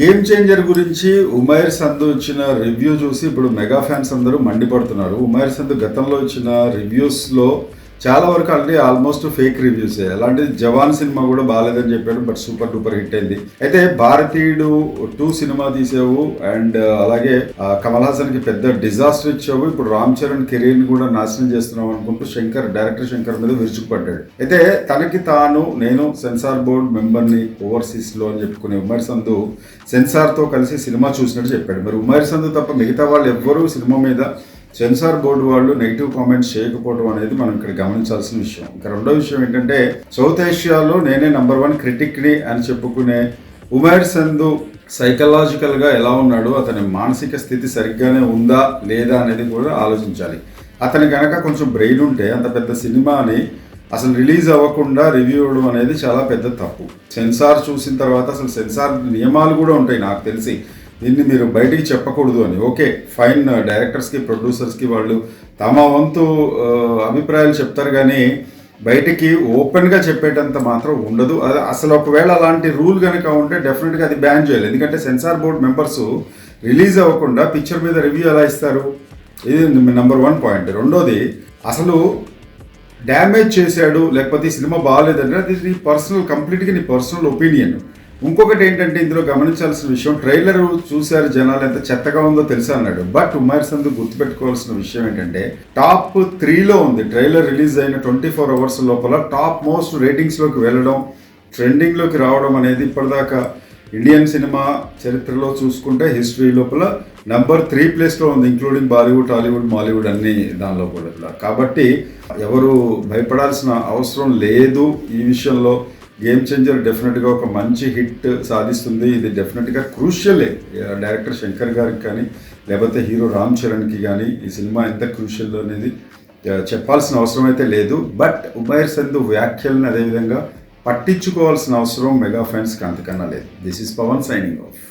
Game changer గురించి ఉమైర్ సంధు ఇచ్చిన review చూసి ఇప్పుడు మెగా ఫ్యాన్స్ అందరూ మండిపడుతున్నారు. ఉమైర్ సంధు గతంలో ఇచ్చిన రివ్యూస్లో చాలా వరకు ఆల్రెడీ ఆల్మోస్ట్ ఫేక్ రివ్యూస్. అలాంటి జవాన్ సినిమా కూడా బాగాలేదని చెప్పాడు బట్ సూపర్ డూపర్ హిట్ అయింది. అయితే భారతీయుడు టూ సినిమా తీసావు అండ్ అలాగే కమల్ హాసన్కి పెద్ద డిజాస్టర్ ఇచ్చావు. ఇప్పుడు రామ్ చరణ్ కెరీర్ని కూడా నాశనం చేస్తున్నావు అనుకుంటూ శంకర్ డైరెక్టర్ శంకర్ మీద విరుచుకుపడ్డాడు. అయితే తనకి తాను నేను సెన్సార్ బోర్డ్ మెంబర్ని ఓవర్సీస్లో అని చెప్పుకునే ఉమర్ సందు సెన్సార్తో కలిసి సినిమా చూసినట్టు చెప్పాడు. మరి ఉమర్ సందు తప్ప మిగతా వాళ్ళు ఎవ్వరూ సినిమా మీద సెన్సార్ బోర్డు వాళ్ళు నెగిటివ్ కామెంట్స్ చేయకపోవడం అనేది మనం ఇక్కడ గమనించాల్సిన విషయం. ఇంకా రెండో విషయం ఏంటంటే సౌత్ ఏషియాలో నేనే నంబర్ వన్ క్రిటిక్ని అని చెప్పుకునే ఉమేర్ సంధు సైకలాజికల్గా ఎలా ఉన్నాడు అతని మానసిక స్థితి సరిగ్గానే ఉందా లేదా అనేది కూడా ఆలోచించాలి. అతని కనుక కొంచెం బ్రెయిన్ ఉంటే అంత పెద్ద సినిమాని అసలు రిలీజ్ అవ్వకుండా రివ్యూ ఇవ్వడం అనేది చాలా పెద్ద తప్పు. సెన్సార్ చూసిన తర్వాత అసలు సెన్సార్ నియమాలు కూడా ఉంటాయి నాకు తెలిసి. దీన్ని మీరు బయటికి చెప్పకూడదు అని. ఓకే ఫైన్ డైరెక్టర్స్కి ప్రొడ్యూసర్స్కి వాళ్ళు తమ వంతు అభిప్రాయాలు చెప్తారు కానీ బయటికి ఓపెన్గా చెప్పేటంత మాత్రం ఉండదు. అది అసలు ఒకవేళ అలాంటి రూల్ కనుక ఉంటే డెఫినెట్గా అది బ్యాన్ చేయాలి. ఎందుకంటే సెన్సార్ బోర్డ్ మెంబర్స్ రిలీజ్ అవ్వకుండా పిక్చర్ మీద రివ్యూ ఎలా ఇస్తారు? ఇది నెంబర్ వన్ పాయింట్ రెండోది అసలు డ్యామేజ్ చేశాడు లేకపోతే ఈ సినిమా బాగాలేదంటే అది నీ పర్సనల్ కంప్లీట్గా నీ పర్సనల్ ఒపీనియన్ ఇంకొకటి ఏంటంటే ఇందులో గమనించాల్సిన విషయం ట్రైలర్ చూశారు జనాలు ఎంత చెత్తగా ఉందో తెలుసా అన్నాడు. బట్ ఉమైర్ సందు గుర్తుపెట్టుకోవాల్సిన విషయం ఏంటంటే టాప్ త్రీలో ఉంది. ట్రైలర్ రిలీజ్ అయిన ట్వంటీ ఫోర్ అవర్స్ లోపల టాప్ మోస్ట్ రేటింగ్స్లోకి వెళ్ళడం ట్రెండింగ్లోకి రావడం అనేది ఇప్పటిదాకా ఇండియన్ సినిమా చరిత్రలో చూసుకుంటే హిస్టరీ లోపల నెంబర్ త్రీ ప్లేస్లో ఉంది ఇంక్లూడింగ్ బాలీవుడ్ టాలీవుడ్ మాలీవుడ్ అన్ని దానిలో కూడా. కాబట్టి ఎవరు భయపడాల్సిన అవసరం లేదు ఈ విషయంలో. గేమ్ చేంజర్ డెఫినెట్గా ఒక మంచి హిట్ సాధిస్తుంది. ఇది డెఫినెట్గా క్రూషియలే డైరెక్టర్ శంకర్ గారికి కానీ లేకపోతే హీరో రామ్ చరణ్కి కానీ ఈ సినిమా ఎంత క్రూషియల్ అనేది చెప్పాల్సిన అవసరం అయితే లేదు. బట్ ఉమైర్ సంధు వ్యాఖ్యలను అదేవిధంగా పట్టించుకోవాల్సిన అవసరం మెగా ఫ్యాన్స్కి అంతకన్నా లేదు. This is Pavan signing off